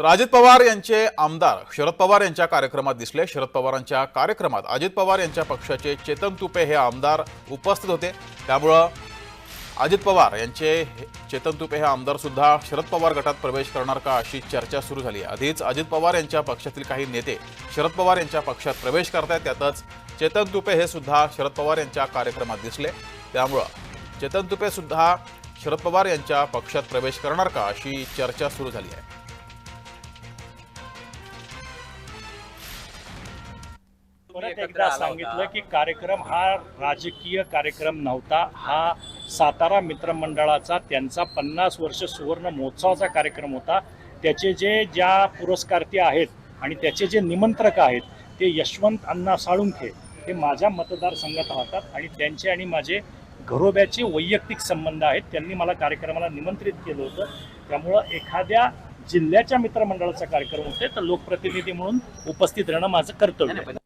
तर अजित पवार यांचे आमदार शरद पवार यांच्या कार्यक्रमात दिसले. शरद पवारांच्या कार्यक्रमात अजित पवार यांच्या पक्षाचे चेतन तुपे हे आमदार उपस्थित होते. त्यामुळं अजित पवार यांचे हे- चेतन तुपे हे आमदार सुद्धा शरद पवार गटात प्रवेश करणार का अशी चर्चा सुरू झाली. आहे आधीच अजित पवार यांच्या पक्षातील काही नेते शरद पवार यांच्या पक्षात प्रवेश करतायत. त्यातच चेतन तुपे हे सुद्धा शरद पवार यांच्या कार्यक्रमात दिसले. त्यामुळं चेतन तुपे सुद्धा शरद पवार यांच्या पक्षात प्रवेश करणार का अशी चर्चा सुरू झाली आहे. परत एकदा सांगितलं की कार्यक्रम हा राजकीय कार्यक्रम नव्हता हा सातारा मित्रमंडळाचा त्यांचा पन्नास वर्ष सुवर्ण महोत्सवाचा कार्यक्रम होता. त्याचे जे ज्या पुरस्कार्थी आहेत आणि त्याचे जे निमंत्रक आहेत ते यशवंत अण्णा साळुंखे हे माझ्या मतदारसंघात राहतात आणि त्यांचे आणि माझे घरोब्याचे वैयक्तिक संबंध आहेत. त्यांनी मला कार्यक्रमाला निमंत्रित केलं होतं. त्यामुळं एखाद्या जिल्ह्याच्या मित्रमंडळाचा कार्यक्रम होते तर लोकप्रतिनिधी म्हणून उपस्थित राहणं माझं कर्तव्य